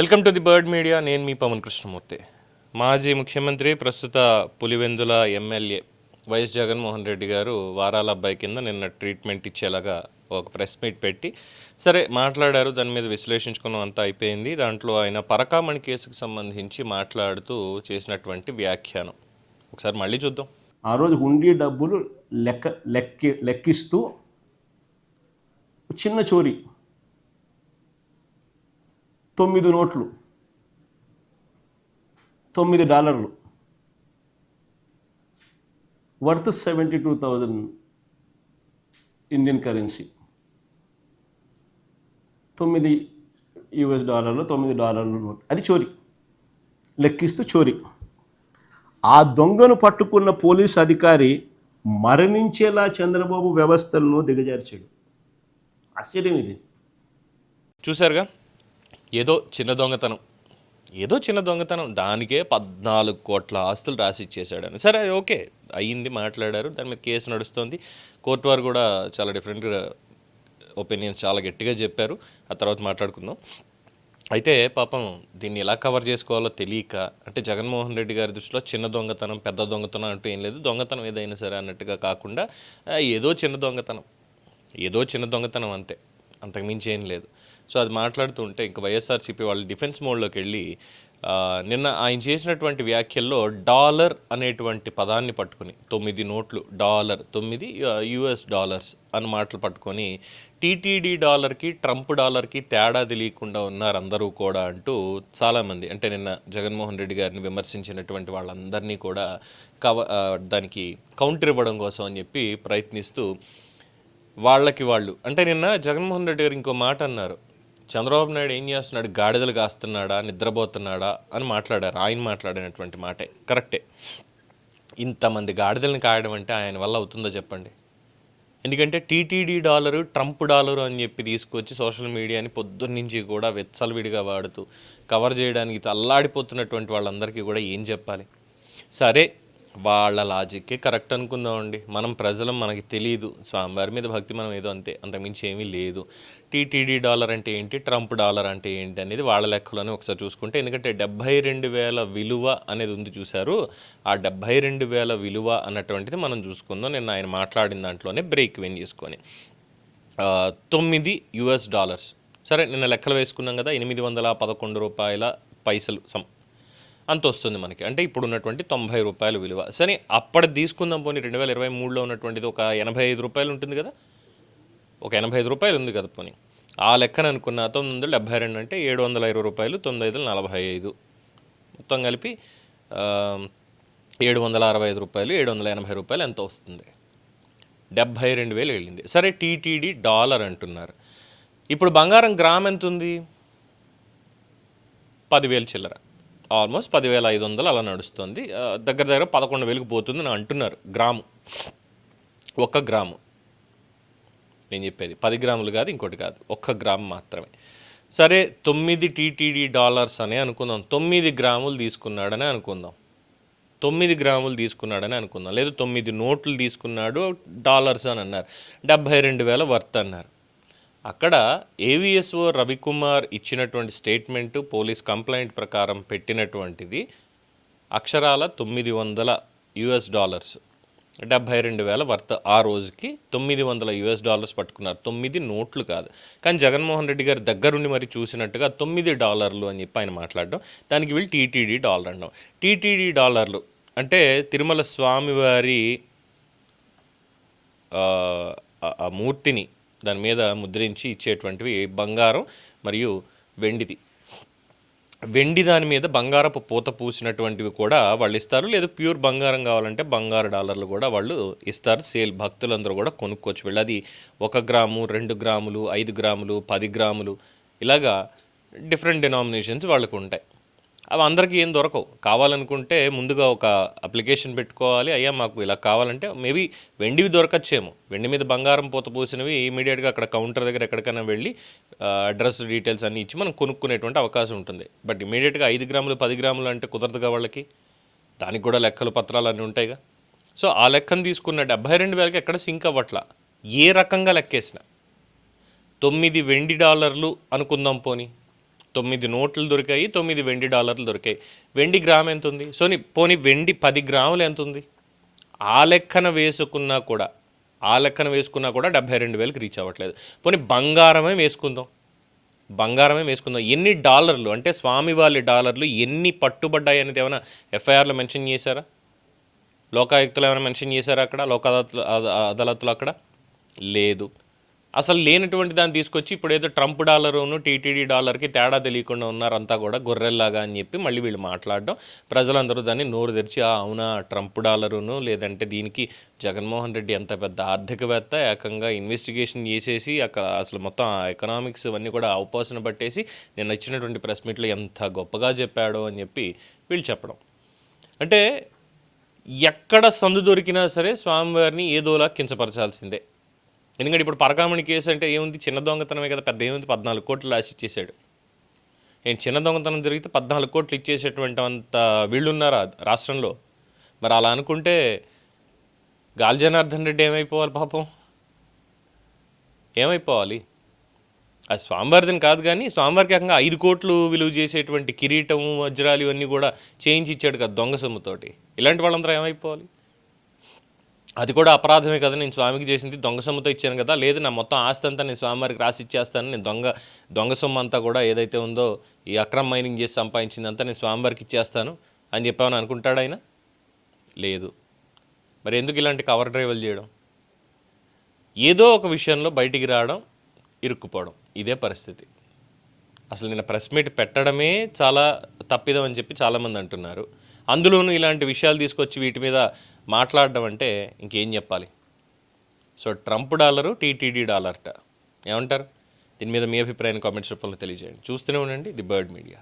Welcome to the Bird media. నేను మీ పవన్ కృష్ణమూర్తి. మాజీ ముఖ్యమంత్రి ప్రస్తుత పులివెందుల ఎమ్మెల్యే వైఎస్ జగన్మోహన్ రెడ్డి గారు వారాల అబ్బాయి కింద నిన్న ట్రీట్మెంట్ ఇచ్చేలాగా ఒక ప్రెస్ మీట్ పెట్టి సరే మాట్లాడారు దాని మీద విశ్లేషించుకున్నాం అంతా అయిపోయింది. దాంట్లో ఆయన పరకామణి కేసుకు సంబంధించి మాట్లాడుతూ చేసినటువంటి వ్యాఖ్యానం. ఒకసారి మళ్ళీ చూద్దాం. ఆ రోజు ఉండి డబ్బులు లెక్క లెక్కి లెక్కిస్తూ చిన్న చోరీ తొమ్మిది నోట్లు. తొమ్మిది డాలర్లు. Worth seventy two thousand Indian currency. తొమ్మిది యుఎస్ డాలర్లు తొమ్మిది డాలర్లు నోట్. అది చోరీ. లెక్కిస్తూ చోరీ. ఆ దొంగను పట్టుకున్న పోలీస్ అధికారి మరణించేలా చంద్రబాబు వ్యవస్థలను దిగజార్చాడు. ఆశ్చర్యం ఇది. చూశారుగా? ఏదో చిన్న దొంగతనం. ఏదో చిన్న దొంగతనం. దానికే పద్నాలుగు కోట్ల ఆస్తులు రాసి ఇచ్చేసాడని సరే అది ఓకే. అయ్యింది మాట్లాడారు. దాని మీద కేసు నడుస్తుంది. కోర్టు వారు కూడా చాలా డిఫరెంట్గా ఒపీనియన్స్ చాలా గట్టిగా చెప్పారు. ఆ తర్వాత మాట్లాడుకుందాం. అయితే పాపం దీన్ని ఎలా కవర్ చేసుకోవాలో తెలియక అంటే జగన్మోహన్ రెడ్డి గారి దృష్టిలో చిన్న దొంగతనం పెద్ద దొంగతనం అంటూ ఏం లేదు. దొంగతనం ఏదైనా సరే అన్నట్టుగా కాకుండా ఏదో చిన్న దొంగతనం. ఏదో చిన్న దొంగతనం అంతే. అంతకుమించి ఏం లేదు. సో అది మాట్లాడుతూ ఉంటే ఇంకా వైఎస్ఆర్సీపీ వాళ్ళు డిఫెన్స్ మోడ్లోకి వెళ్ళి నిన్న ఆయన చేసినటువంటి వ్యాఖ్యల్లో డాలర్ అనేటువంటి పదాన్ని పట్టుకొని తొమ్మిది నోట్లు డాలర్ తొమ్మిది యుఎస్ డాలర్స్ అని మాటలు పట్టుకొని టీటీడీ డాలర్కి ట్రంప్ డాలర్కి తేడా తెలియకుండా ఉన్నారు అందరూ కూడా అంటూ చాలామంది అంటే నిన్న జగన్మోహన్ రెడ్డి గారిని విమర్శించినటువంటి వాళ్ళందరినీ కూడా కవ దానికి కౌంటర్ ఇవ్వడం కోసం అని చెప్పి ప్రయత్నిస్తూ వాళ్ళకి వాళ్ళు అంటే నిన్న జగన్మోహన్ రెడ్డి గారు ఇంకో మాట అన్నారు చంద్రబాబు నాయుడు ఏం చేస్తున్నాడు? గాడిదలు కాస్తున్నాడా? నిద్రపోతున్నాడా? అని మాట్లాడారు. ఆయన మాట్లాడినటువంటి మాటే. కరెక్టే. ఇంతమంది గాడిదలను కాయడం అంటే ఆయన వల్ల అవుతుందో చెప్పండి. ఎందుకంటే టీటీడీ డాలరు ట్రంప్ డాలరు అని చెప్పి తీసుకొచ్చి సోషల్ మీడియాని పొద్దున్నుంచి కూడా వెచ్చలవిడిగా వాడుతూ కవర్ చేయడానికి అల్లాడిపోతున్నటువంటి వాళ్ళందరికీ కూడా ఏం చెప్పాలి? సరే వాళ్ళ లాజిక్కే కరెక్ట్ అనుకుందామండి. మనం ప్రజలం మనకి తెలియదు స్వామివారి మీద భక్తి మనం ఏదో అంతే. అంతకుమించి ఏమీ లేదు. టీటీడీ డాలర్ అంటే ఏంటి? ట్రంప్ డాలర్ అంటే ఏంటి అనేది వాళ్ళ లెక్కలోనే ఒకసారి చూసుకుంటే ఎందుకంటే డెబ్బై రెండు వేల విలువ అనేది ఉంది చూశారు. ఆ డెబ్బై రెండు వేల విలువ అన్నటువంటిది మనం చూసుకుందాం. నేను ఆయన మాట్లాడిన దాంట్లోనే బ్రేక్ విన్ చేసుకొని. తొమ్మిది యుఎస్ డాలర్స్. సరే నిన్న లెక్కలు వేసుకున్నాం కదా ఎనిమిది వందల పదకొండు రూపాయల పైసలు సమ్ అంత వస్తుంది మనకి. అంటే ఇప్పుడు ఉన్నటువంటి తొంభై రూపాయల విలువ. సరే అప్పటి తీసుకుందాం పోనీ రెండు వేల ఇరవై మూడులో ఉన్నటువంటిది ఒక ఎనభై ఐదు రూపాయలు ఉంటుంది కదా? ఒక ఎనభై ఐదు రూపాయలు ఉంది కదా పోనీ. ఆ లెక్కన అనుకున్న తొమ్మిది వందల డెబ్బై రెండు అంటే ఏడు వందల ఇరవై రూపాయలు తొమ్మిది ఐదు నలభై ఐదు. మొత్తం కలిపి ఏడు వందల అరవై ఐదు రూపాయలు ఏడు వందల ఎనభై రూపాయలు ఎంత వస్తుంది. డెబ్భై రెండు వేలు వెళ్ళింది. సరే టీటీడీ డాలర్ అంటున్నారు. ఇప్పుడు బంగారం గ్రామ్ ఎంత ఉంది పదివేలు చిల్లర. ఆల్మోస్ట్ పదివేల ఐదు వందలు అలా నడుస్తుంది. దగ్గర దగ్గర పదకొండు వేలకు పోతుంది అని అంటున్నారు గ్రాము. ఒక్క గ్రాము. నేను చెప్పేది పది గ్రాములు కాదు ఇంకోటి కాదు. ఒక్క గ్రామ్ మాత్రమే. సరే తొమ్మిది టీటీడీ డాలర్స్ అనే అనుకుందాం. తొమ్మిది గ్రాములు తీసుకున్నాడని అనుకుందాం. తొమ్మిది గ్రాములు తీసుకున్నాడని అనుకుందాం. లేదు తొమ్మిది నోట్లు తీసుకున్నాడు డాలర్స్ అని అన్నారు. డెబ్భై రెండు వేల వర్త్ అన్నారు. అక్కడ ఏవిఎస్ఓ రవికుమార్ ఇచ్చినటువంటి స్టేట్మెంట్ పోలీస్ కంప్లైంట్ ప్రకారం పెట్టినటువంటిది అక్షరాల తొమ్మిది వందల యుఎస్ డాలర్స్. డెబ్భై రెండు వేల వర్త్ ఆ రోజుకి తొమ్మిది వందల యుఎస్ డాలర్స్ పట్టుకున్నారు. తొమ్మిది నోట్లు కాదు. కానీ జగన్మోహన్ రెడ్డి గారి దగ్గరుండి మరి చూసినట్టుగా తొమ్మిది డాలర్లు అని చెప్పి ఆయన మాట్లాడడం దానికి వీళ్ళు టీటీడీ డాలర్ అనడం టీటీడీ డాలర్లు అంటే తిరుమల స్వామివారి మూర్తిని దాని మీద ముద్రించి ఇచ్చేటువంటివి బంగారం మరియు వెండిది. వెండి దాని మీద బంగారపు పూత పూసినటువంటివి కూడా వాళ్ళు ఇస్తారు. లేదు ప్యూర్ బంగారం కావాలంటే బంగారు డాలర్లు కూడా వాళ్ళు ఇస్తారు. సేల్ భక్తులందరూ కూడా కొనుక్కోవచ్చు. వీళ్ళు అది ఒక గ్రాము రెండు గ్రాములు ఐదు గ్రాములు పది గ్రాములు ఇలాగా డిఫరెంట్ డినామినేషన్స్ వాళ్ళకు ఉంటాయి. అవి అందరికీ ఏం దొరకవు. కావాలనుకుంటే ముందుగా ఒక అప్లికేషన్ పెట్టుకోవాలి. అయ్యా మాకు ఇలా కావాలంటే మేబీ వెండివి దొరకచ్చేమో. వెండి మీద బంగారం పూత పూసినవి ఇమీడియట్గా అక్కడ కౌంటర్ దగ్గర ఎక్కడికైనా వెళ్ళి అడ్రస్ డీటెయిల్స్ అన్నీ ఇచ్చి మనం కొనుక్కునేటువంటి అవకాశం ఉంటుంది. బట్ ఇమీడియట్గా ఐదు గ్రాములు పది గ్రాములు అంటే కుదరదుగా వాళ్ళకి? దానికి కూడా లెక్కలు పత్రాలు అన్నీ ఉంటాయిగా? సో ఆ లెక్కను తీసుకున్న డెబ్బై రెండు వేలకి ఎక్కడ సింక్ అవ్వట్లా? ఏ రకంగా లెక్కేసిన? తొమ్మిది వెండి డాలర్లు అనుకుందాం పోనీ. తొమ్మిది నోట్లు దొరికాయి తొమ్మిది వెండి డాలర్లు దొరికాయి. వెండి గ్రామ్ ఎంత ఉంది సో పోనీ వెండి పది గ్రాములు ఎంత ఉంది ఆ లెక్కన వేసుకున్నా కూడా ఆ లెక్కన వేసుకున్నా కూడా డెబ్బై రెండు వేలకు రీచ్ అవ్వట్లేదు. పోనీ బంగారమే వేసుకుందాం. బంగారమే వేసుకుందాం. ఎన్ని డాలర్లు? అంటే స్వామి వాళ్ళ డాలర్లు ఎన్ని పట్టుబడ్డాయి అనేది ఏమైనా ఎఫ్ఐఆర్లో మెన్షన్ చేశారా? లోకాయుక్తులు ఏమైనా మెన్షన్ చేశారా అక్కడ? లోక అదాలత్లు అదాలత్లు అక్కడ? లేదు. అసలు లేనటువంటి దాన్ని తీసుకొచ్చి ఇప్పుడు ఏదో ట్రంప్ డాలరును టీటీడీ డాలర్కి తేడా తెలియకుండా ఉన్నారంతా కూడా గొర్రెల్లాగా అని చెప్పి మళ్ళీ వీళ్ళు మాట్లాడడం. ప్రజలందరూ దాన్ని నోరు తెరిచి "ఆ, అవునా ట్రంప్ డాలరును లేదంటే దీనికి జగన్మోహన్ రెడ్డి ఎంత పెద్ద ఆర్థికవేత్త? ఏకంగా ఇన్వెస్టిగేషన్ చేసేసి అక్కడ అసలు మొత్తం ఎకనామిక్స్ ఇవన్నీ కూడా అవపోసన పట్టేసి నేను ఇచ్చినటువంటి ప్రెస్ మీట్లో ఎంత గొప్పగా చెప్పాడో అని చెప్పి వీళ్ళు చెప్పడం. అంటే ఎక్కడ సందు దొరికినా సరే స్వామివారిని ఏదోలా కించపరచాల్సిందే. ఎందుకంటే ఇప్పుడు పరకామణి కేసు అంటే ఏముంది? చిన్న దొంగతనమే కదా పెద్ద ఏముంది? పద్నాలుగు కోట్లు రాసి ఇచ్చేసాడు నేను చిన్న దొంగతనం జరిగితే పద్నాలుగు కోట్లు ఇచ్చేసేటువంటి అంత వీళ్ళున్నారా రాష్ట్రంలో? మరి అలా అనుకుంటే గాలి జనార్దన్ రెడ్డి ఏమైపోవాలి పాపం? ఏమైపోవాలి? అది స్వామివారిదని కాదు కానీ స్వామివారికి ఏకంగా ఐదు కోట్లు విలువ చేసేటువంటి కిరీటము వజ్రాలు ఇవన్నీ కూడా చేయించి ఇచ్చాడు కదా దొంగ సొమ్ముతోటి. ఇలాంటి వాళ్ళందరూ ఏమైపోవాలి? అది కూడా అపరాధమే కదా నేను స్వామికి చేసింది దొంగ సొమ్ముతో ఇచ్చాను కదా. లేదు నా మొత్తం ఆస్తి అంతా నేను స్వామివారికి రాసి ఇచ్చేస్తాను. నేను దొంగ దొంగ సొమ్ము అంతా కూడా ఏదైతే ఉందో ఈ అక్రమ్ మైనింగ్ చేసి సంపాదించిందంతా నేను స్వామివారికి ఇచ్చేస్తాను అని చెప్పామని అనుకుంటాడు ఆయన? లేదు. మరి ఎందుకు ఇలాంటి కవర్ డ్రైవ్లు చేయడం? ఏదో ఒక విషయంలో బయటికి రావడం ఇరుక్కుపోవడం. ఇదే పరిస్థితి. అసలు నేను ప్రెస్ మీట్ పెట్టడమే చాలా తప్పిదం అని చెప్పి చాలామంది అంటున్నారు. అందులోనూ ఇలాంటి విషయాలు తీసుకొచ్చి వీటి మీద మాట్లాడడం అంటే ఇంకేం చెప్పాలి? సో ట్రంప్ డాలరు టీటీడీ డాలర్ట. ఏమంటారు? దీని మీద మీ అభిప్రాయాన్ని కామెంట్స్ రూపంలో తెలియజేయండి. చూస్తూనే ఉండండి ది బర్డ్ మీడియా.